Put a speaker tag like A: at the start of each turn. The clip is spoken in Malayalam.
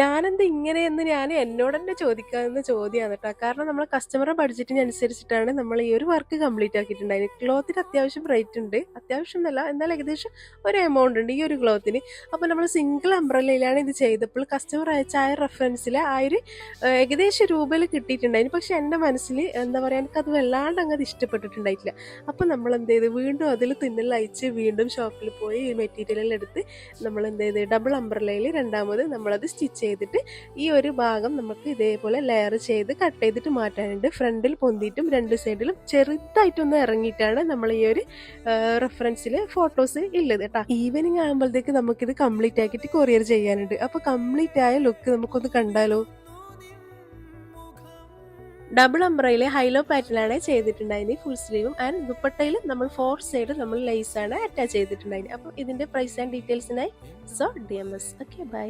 A: ഞാനെന്താ ഇങ്ങനെയെന്ന് ഞാൻ എന്നോട് തന്നെ ചോദിക്കാവുന്ന ചോദ്യമാണ് കേട്ടോ. കാരണം നമ്മൾ കസ്റ്റമറെ ബഡ്ജറ്റിനനുസരിച്ചിട്ടാണ് നമ്മൾ ഈ ഒരു വർക്ക് കംപ്ലീറ്റ് ആക്കിയിട്ടുണ്ടായത് ക്ലോത്തിന് അത്യാവശ്യം റേറ്റ് ഉണ്ട്. അത്യാവശ്യം എന്നല്ല എന്നാൽ ഏകദേശം ഒരു എമൗണ്ട് ഉണ്ട് ഈ ഒരു ക്ലോത്തിന് അപ്പോൾ നമ്മൾ സിംഗിൾ അംബ്രല്ലയിലാണ് ഇത് ചെയ്തപ്പോൾ കസ്റ്റമർ അയച്ച ആ റെഫറൻസിൽ ആ ഒരു ഏകദേശം രൂപയിൽ കിട്ടിയിട്ടുണ്ടായിരുന്നു പക്ഷെ എന്റെ മനസ്സിൽ എന്താ പറയുക എനിക്കത് വല്ലാണ്ട് അങ്ങ് ഇഷ്ടപ്പെട്ടിട്ടുണ്ടായിട്ടില്ല. അപ്പോൾ നമ്മൾ എന്ത് ചെയ്ത്? വീണ്ടും അതിൽ തിന്നൽ അയച്ച് വീണ്ടും ഷോപ്പിൽ പോയി ഈ മെറ്റീരിയൽ എടുത്ത് നമ്മൾ എന്ത് ചെയ്ത്? ഡബിൾ അംബ്രല്ലയിൽ രണ്ടാമത് നമ്മളത് സ്റ്റിച്ച് ചെയ്തിട്ട് ഈ ഒരു ഭാഗം നമുക്ക് ഇതേപോലെ ലെയർ ചെയ്ത് കട്ട് ചെയ്തിട്ട് മാറ്റാനുണ്ട്. ഫ്രണ്ടിൽ പൊന്തിയിട്ടും രണ്ട് സൈഡിലും ചെറുതായിട്ടൊന്ന് ഇറങ്ങിയിട്ടാണ് നമ്മൾ ഈ ഒരു റെഫറൻസിൽ ഫോട്ടോസ് ഉള്ളത് കേട്ടോ ഈവനിങ് ആകുമ്പോഴത്തേക്ക് നമുക്കിത് കംപ്ലീറ്റ് ആക്കിയിട്ട് കൊറിയർ ചെയ്യാനുണ്ട്. അപ്പോൾ കംപ്ലീറ്റ് ആയ ലുക്ക് നമുക്കൊന്ന് കണ്ടാലോ? ഡബിൾ അംബ്രയിലെ ഹൈലോ പാറ്റിലാണ് ചെയ്തിട്ടുണ്ടായിരുന്നത് ഫുൾ സ്ലീവും ആൻഡ് ദുപ്പട്ടയിൽ നമ്മൾ ഫോർ സൈഡ് നമ്മൾ ലേസ് ആണ് അറ്റാച്ച് ചെയ്തിട്ടുണ്ടായിരുന്നത് അപ്പോൾ ഇതിന്റെ price and ഡീറ്റെയിൽസിനായി so D M S okay bye